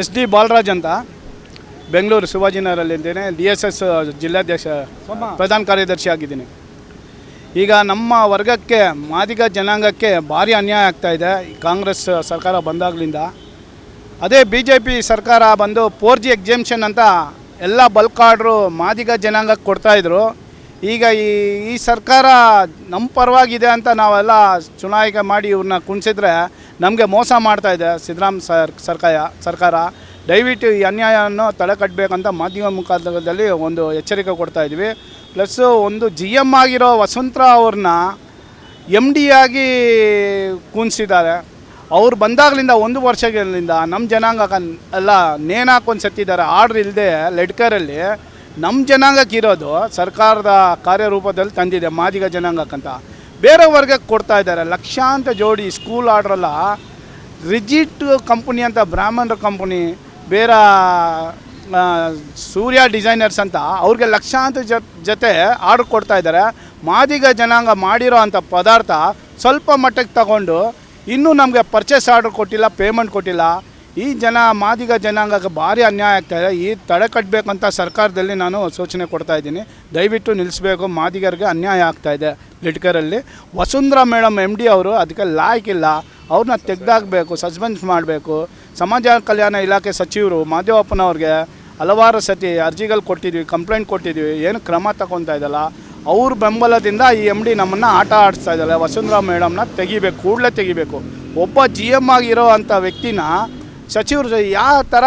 S D Balaraj ಅಂತ. ಬೆಂಗಳೂರು ಶಿವಾಜಿನಗರಲ್ಲಿದ್ದೇನೆ D S S ಜಿಲ್ಲಾಧ್ಯಕ್ಷ ಪ್ರಧಾನ ಕಾರ್ಯದರ್ಶಿ ಆಗಿದ್ದೀನಿ. ಈಗ ನಮ್ಮ ವರ್ಗಕ್ಕೆ ಮಾದಿಗ ಜನಾಂಗಕ್ಕೆ ಭಾರಿ ಅನ್ಯಾಯ ಆಗ್ತಾ ಇದೆ. ಕಾಂಗ್ರೆಸ್ ಸರ್ಕಾರ ಬಂದಾಗಲಿಂದ. ಅದೇ ಬಿ ಜೆ ಪಿ ಸರ್ಕಾರ ಬಂದು ಫೋರ್ ಜಿ ಎಕ್ಸಾಮ್ಷನ್ ಅಂತ ಎಲ್ಲ ಬಲ್ಕ್ ಆರ್ಡ್ರು ಮಾದಿಗ ಜನಾಂಗಕ್ಕೆ ಕೊಡ್ತಾಯಿದ್ರು ಈಗ ಈ ಈ ಸರ್ಕಾರ ನಮ್ಮ ಪರವಾಗಿದೆ ಅಂತ ನಾವೆಲ್ಲ ಚುನಾಯಿಕೆ ಮಾಡಿ ಇವ್ರನ್ನ ಕುಣಿಸಿದ್ರೆ ನಮಗೆ ಮೋಸ ಮಾಡ್ತಾ ಇದೆ ಸಿದ್ದರಾಮ್ ಸರ್ ಸರ್ಕಾರ ಸರ್ಕಾರ. ದಯವಿಟ್ಟು ಈ ಅನ್ಯಾಯವನ್ನು ತಡೆಗಟ್ಟಬೇಕಂತ ಮಾಧ್ಯಮ ಮುಖಾಂತರದಲ್ಲಿ ಒಂದು ಎಚ್ಚರಿಕೆ ಕೊಡ್ತಾ ಇದ್ವಿ ಪ್ಲಸ್ಸು ಒಂದು ಜಿ ಎಂ ಆಗಿರೋ ವಸಂತ್ರ ಅವ್ರನ್ನ ಎಂ ಡಿ ಆಗಿ ಕೂನ್ಸಿದ್ದಾರೆ. ಅವ್ರು ಬಂದಾಗಲಿಂದ ಒಂದು ವರ್ಷಗಳಿಂದ ನಮ್ಮ ಜನಾಂಗ ಎಲ್ಲ ನೇಣಾಕೊಂಡು ಸತ್ತಿದ್ದಾರೆ. ಆರ್ಡ್ರ್ ಇಲ್ಲದೆ ಲೆಡ್ಕರಲ್ಲಿ ನಮ್ಮ ಜನಾಂಗಕ್ಕೆ ಇರೋದು ಸರ್ಕಾರದ ಕಾರ್ಯರೂಪದಲ್ಲಿ ತಂದಿದೆ ಮಾದಿಗ ಜನಾಂಗಕ್ಕಂತ. ಬೇರೆ ವರ್ಗಕ್ಕೆ ಕೊಡ್ತಾ ಇದ್ದಾರೆ. ಲಕ್ಷಾಂತ ಜೋಡಿ ಸ್ಕೂಲ್ ಆರ್ಡ್ರಲ್ಲ ರಿಜಿಟ್ ಕಂಪನಿ ಅಂತ, ಬ್ರಾಹ್ಮಣರ ಕಂಪನಿ ಬೇರೆ ಸೂರ್ಯ ಡಿಸೈನರ್ಸ್ ಅಂತ ಅವ್ರಿಗೆ ಲಕ್ಷಾಂತರ ಜೊತೆ ಆರ್ಡ್ರ್ ಕೊಡ್ತಾ ಇದ್ದಾರೆ. ಮಾದಿಗ ಜನಾಂಗ ಮಾಡಿರೋ ಅಂಥ ಪದಾರ್ಥ ಸ್ವಲ್ಪ ಮಟ್ಟಕ್ಕೆ ತಗೊಂಡು ಇನ್ನೂ ನಮಗೆ ಪರ್ಚೇಸ್ ಆರ್ಡ್ರ್ ಕೊಟ್ಟಿಲ್ಲ ಪೇಮೆಂಟ್ ಕೊಟ್ಟಿಲ್ಲ. ಈ ಜನ ಮಾದಿಗ ಜನಾಂಗಕ್ಕೆ ಭಾರಿ ಅನ್ಯಾಯ ಆಗ್ತಾ ಇದೆ. ಈ ತಡೆ ಕಟ್ಟಬೇಕಂತ ಸರ್ಕಾರದಲ್ಲಿ ನಾನು ಸೂಚನೆ ಕೊಡ್ತಾ ಇದ್ದೀನಿ. ದಯವಿಟ್ಟು ನಿಲ್ಲಿಸಬೇಕು. ಮಾದಿಗರಿಗೆ ಅನ್ಯಾಯ ಆಗ್ತಾ ಇದೆ ಲಿಟ್ಕರಲ್ಲಿ. ವಸುಂಧರಾ ಮೇಡಮ್ ಎಂ ಡಿ ಅವರು ಅದಕ್ಕೆ ಲಾಯ್ಕಿಲ್ಲ ಅವ್ರನ್ನ ತೆಗೆದಾಕಬೇಕು, ಸಸ್ಪೆನ್ಸ್ ಮಾಡಬೇಕು. ಸಮಾಜ ಕಲ್ಯಾಣ ಇಲಾಖೆ ಸಚಿವರು ಮಾದೇವಪ್ಪನವ್ರಿಗೆ ಹಲವಾರು ಸತಿ ಅರ್ಜಿಗಳು ಕೊಟ್ಟಿದ್ವಿ, ಕಂಪ್ಲೇಂಟ್ ಕೊಟ್ಟಿದ್ವಿ. ಏನು ಕ್ರಮ ತಗೊತಾ ಇದ್ದಲ್ಲ. ಅವ್ರ ಬೆಂಬಲದಿಂದ ಈ ಎಂ ಡಿ ನಮ್ಮನ್ನು ಆಟ ಆಡಿಸ್ತಾ ಇದ್ದಾರೆ ವಸುಂಧರಾ ಮೇಡಮ್ನ ತೆಗಿಬೇಕು, ಕೂಡಲೇ ತೆಗಿಬೇಕು. ಒಬ್ಬ ಜಿ ಎಂ ಆಗಿರೋ ಅಂಥ ವ್ಯಕ್ತಿನ ಸಚಿವರು ಯಾವ ಥರ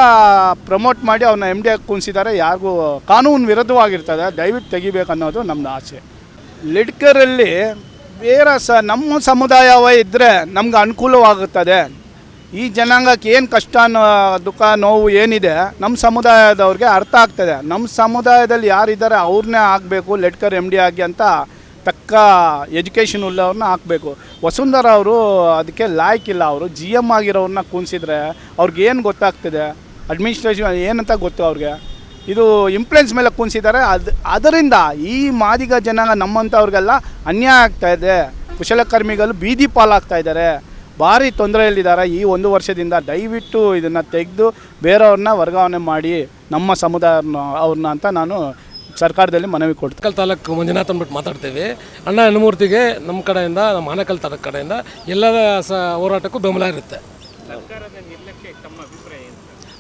ಪ್ರಮೋಟ್ ಮಾಡಿ ಅವ್ರನ್ನ ಎಂ ಡಿ ಆಗಿ ಕುಣಿಸಿದ್ದಾರೆ ಯಾರಿಗೂ ಕಾನೂನು ವಿರುದ್ಧವಾಗಿರ್ತದೆ, ದಯವಿಟ್ಟು ತೆಗಿಬೇಕು ಅನ್ನೋದು ನಮ್ಮದು ಆಸೆ. ಲಿಡ್ಕರಲ್ಲಿ ಬೇರೆ ಸ ನಮ್ಮ ಸಮುದಾಯವೇ ಇದ್ದರೆ ನಮ್ಗೆ ಅನುಕೂಲವಾಗುತ್ತದೆ. ಈ ಜನಾಂಗಕ್ಕೆ ಏನು ಕಷ್ಟ ಅನ್ನೋ ದುಃಖ, ನೋವು ಏನಿದೆ, ನಮ್ಮ ಸಮುದಾಯದವ್ರಿಗೆ ಅರ್ಥ ಆಗ್ತದೆ. ನಮ್ಮ ಸಮುದಾಯದಲ್ಲಿ ಯಾರಿದ್ದಾರೆ ಅವ್ರನ್ನೇ ಆಗಬೇಕು ಲೆಟ್ಕರ್ ಎಂ ಡಿ ಆಗಿ ಅಂತ ತಕ್ಕ ಎಜುಕೇಷನ್ ಉಳ್ಳವ್ರನ್ನ ಹಾಕಬೇಕು. ವಸುಂಧರ ಅವರು ಅದಕ್ಕೆ ಲಾಯ್ಕಿಲ್ಲ ಅವರು ಜಿ ಎಂ ಆಗಿರೋರನ್ನ ಕೂಣಿಸಿದ್ರೆ ಅವ್ರಿಗೆ ಏನು ಗೊತ್ತಾಗ್ತಿದೆ? ಅಡ್ಮಿನಿಸ್ಟ್ರೇಷನ್ ಏನಂತ ಗೊತ್ತು ಅವ್ರಿಗೆ? ಇದು ಇಂಪ್ಲೆನ್ಸ್ ಮೇಲೆ ಕೂಣಿಸಿದ್ದಾರೆ ಅದು, ಅದರಿಂದ ಈ ಮಾದಿಗ ಜನಾಂಗ ನಮ್ಮಂಥವ್ರಿಗೆಲ್ಲ ಅನ್ಯಾಯ ಆಗ್ತಾ ಇದೆ. ಕುಶಲಕರ್ಮಿಗಳು ಬೀದಿ ಪಾಲಾಗ್ತಾ ಇದ್ದಾರೆ ಭಾರಿ ತೊಂದರೆಯಲ್ಲಿದ್ದಾರೆ ಈ ಒಂದು ವರ್ಷದಿಂದ. ದಯವಿಟ್ಟು ಇದನ್ನು ತೆಗೆದು ಬೇರೆಯವ್ರನ್ನ ವರ್ಗಾವಣೆ ಮಾಡಿ ನಮ್ಮ ಸಮುದಾಯ ಅವ್ರನ್ನ ಅಂತ ನಾನು ಸರ್ಕಾರದಲ್ಲಿ ಮನವಿ ಕೊಡ್ತೀವಿ ಹಾನಕಲ್ ತಾಲೂಕು ಮಂಜುನಾಥ್ ಅಂದ್ಬಿಟ್ಟು ಮಾತಾಡ್ತೀವಿ. ಅಣ್ಣ ಹನುಮೂರ್ತಿಗೆ ನಮ್ಮ ಕಡೆಯಿಂದ, ನಮ್ಮ ಹಾನಕಲ್ ತಾಲೂಕು ಕಡೆಯಿಂದ ಎಲ್ಲರ ಸ ಹೋರಾಟಕ್ಕೂ ಬೆಂಬಲ ಇರುತ್ತೆ.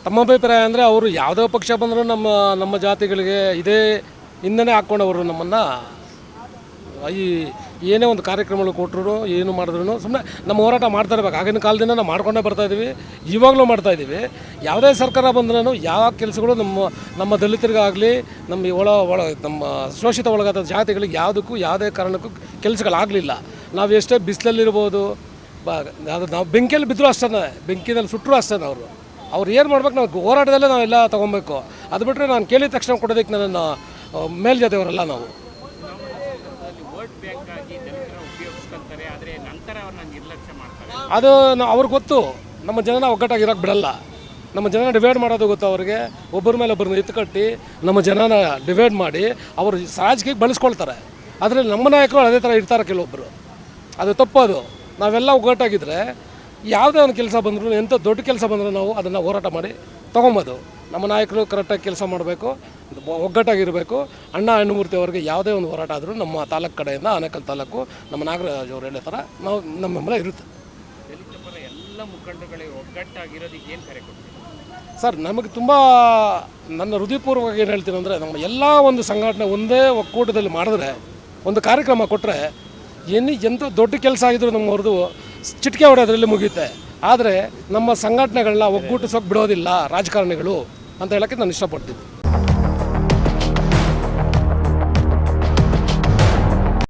ತಮ್ಮ ಅಭಿಪ್ರಾಯ ಅಂದರೆ ಅವರು ಯಾವುದೋ ಪಕ್ಷ ಬಂದರೂ ನಮ್ಮ ನಮ್ಮ ಜಾತಿಗಳಿಗೆ ಇದೇ ಹಿಂದನೇ ಹಾಕ್ಕೊಂಡವರು ನಮ್ಮನ್ನು. ಈ ಏನೇ ಒಂದು ಕಾರ್ಯಕ್ರಮಗಳು ಕೊಟ್ಟರು ಏನು ಮಾಡಿದ್ರು ಸುಮ್ಮನೆ ನಮ್ಮ ಹೋರಾಟ ಮಾಡ್ತಾ ಇರಬೇಕು. ಆಗಿನ ಕಾಲದಿಂದ ನಾವು ಮಾಡ್ಕೊಂಡೇ ಬರ್ತಾ ಇದ್ದೀವಿ. ಇವಾಗಲೂ ಮಾಡ್ತಾ ಇದ್ದೀವಿ. ಯಾವುದೇ ಸರ್ಕಾರ ಬಂದ್ರೂ ಯಾವ ಕೆಲಸಗಳು ನಮ್ಮ ನಮ್ಮ ದಲಿತರಿಗಾಗಲಿ, ನಮ್ಮ ಒಳ ಒಳ, ನಮ್ಮ ಶೋಷಿತ ಒಳಗಾದ ಜಾತಿಗಳಿಗೆ ಯಾವುದಕ್ಕೂ, ಯಾವುದೇ ಕಾರಣಕ್ಕೂ ಕೆಲಸಗಳಾಗಲಿಲ್ಲ. ನಾವು ಎಷ್ಟೇ ಬಿಸಿಲಲ್ಲಿರ್ಬೋದು, ಬ, ಅದು ನಾವು ಬೆಂಕಿಯಲ್ಲಿ ಬಿದ್ದರೂ ಅಷ್ಟೇ ಬೆಂಕಿನಲ್ಲಿ ಸುಟ್ಟರು ಅಷ್ಟೇ ಅವರು. ಅವ್ರು ಏನು ಮಾಡ್ಬೇಕು, ನಾವು ಹೋರಾಟದಲ್ಲೇ ನಾವೆಲ್ಲ ತೊಗೊಬೇಕು. ಅದು ಬಿಟ್ಟರೆ ನಾನು ಕೇಳಿದ ತಕ್ಷಣ ಕೊಡೋದಕ್ಕೆ ನನ್ನ ಮೇಲ್ಜಾತಿಯವರೆಲ್ಲ ನಾವು. ಅದು ನಾ- ಅವ್ರಿಗೆ ಗೊತ್ತು. ನಮ್ಮ ಜನನ ಒಗ್ಗಟ್ಟಾಗಿರೋಕೆ ಬಿಡಲ್ಲ. ನಮ್ಮ ಜನನ ಡಿವೈಡ್ ಮಾಡೋದು ಗೊತ್ತು ಅವ್ರಿಗೆ. ಒಬ್ಬರ ಮೇಲೆ ಒಬ್ಬರನ್ನ ಎತ್ತುಕಟ್ಟಿ ನಮ್ಮ ಜನನ ಡಿವೈಡ್ ಮಾಡಿ ಅವರು ರಾಜಕೀಯಕ್ಕೆ ಬಳಸ್ಕೊಳ್ತಾರೆ. ಆದರೆ ನಮ್ಮ ನಾಯಕರು ಅದೇ ಥರ ಇರ್ತಾರೆ ಕೆಲವೊಬ್ಬರು ಅದು ತಪ್ಪದು ನಾವೆಲ್ಲ ಒಗ್ಗಟ್ಟಾಗಿದ್ದರೆ ಯಾವುದೇ ಒಂದು ಕೆಲಸ ಬಂದರೂ ಎಂಥ ದೊಡ್ಡ ಕೆಲಸ ಬಂದರೂ ನಾವು ಅದನ್ನು ಹೋರಾಟ ಮಾಡಿ ತೊಗೊಬೋದು. ನಮ್ಮ ನಾಯಕರು ಕರೆಕ್ಟಾಗಿ ಕೆಲಸ ಮಾಡಬೇಕು ಒಗ್ಗಟ್ಟಾಗಿರಬೇಕು. ಅಣ್ಣ ಹೆಣ್ಣುಮೂರ್ತಿ ಅವರಿಗೆ ಯಾವುದೇ ಒಂದು ಹೋರಾಟ ಆದರೂ ನಮ್ಮ ತಾಲೂಕು ಕಡೆಯಿಂದ ಆನೇಕಲ್ ತಾಲೂಕು ನಮ್ಮ ನಾಗರಾಜ್ ಅವರು ಹೇಳೋ ಥರ ನಾವು ನಮ್ಮ ಬೆಂಬಲ ಇರುತ್ತೆ. ಎಲ್ಲ ಮುಖಂಡಗಳಿಗೆ ಒಗ್ಗಟ್ಟಾಗಿರೋದಕ್ಕೆ ಏನು ಕರೆ ಕೊಡ್ತೀವಿ ಸರ್ ನಮಗೆ ತುಂಬ ನನ್ನ ಹೃದಯಪೂರ್ವಕವಾಗಿ ಏನು ಹೇಳ್ತೀನಿ ಅಂದರೆ ನಮ್ಮ ಎಲ್ಲ ಒಂದು ಸಂಘಟನೆ ಒಂದೇ ಒಕ್ಕೂಟದಲ್ಲಿ ಮಾಡಿದ್ರೆ ಒಂದು ಕಾರ್ಯಕ್ರಮ ಕೊಟ್ಟರೆ ಏನು ಎಂಥ ದೊಡ್ಡ ಕೆಲಸ ಆಗಿದ್ರು ನಮ್ಮ ಅವ್ರದ್ದು ಚಿಟಿಕೆ ಹೊಡೆಯೋದ್ರಲ್ಲಿ ಮುಗಿಯುತ್ತೆ. ಆದರೆ ನಮ್ಮ ಸಂಘಟನೆಗಳನ್ನ ಒಗ್ಗೂಟಿಸೋಕೆ ಬಿಡೋದಿಲ್ಲ ರಾಜಕಾರಣಿಗಳು. ಅಂತ ಹೇಳೋಕ್ಕೆ ನಾನು ಇಷ್ಟಪಡ್ತೀನಿ.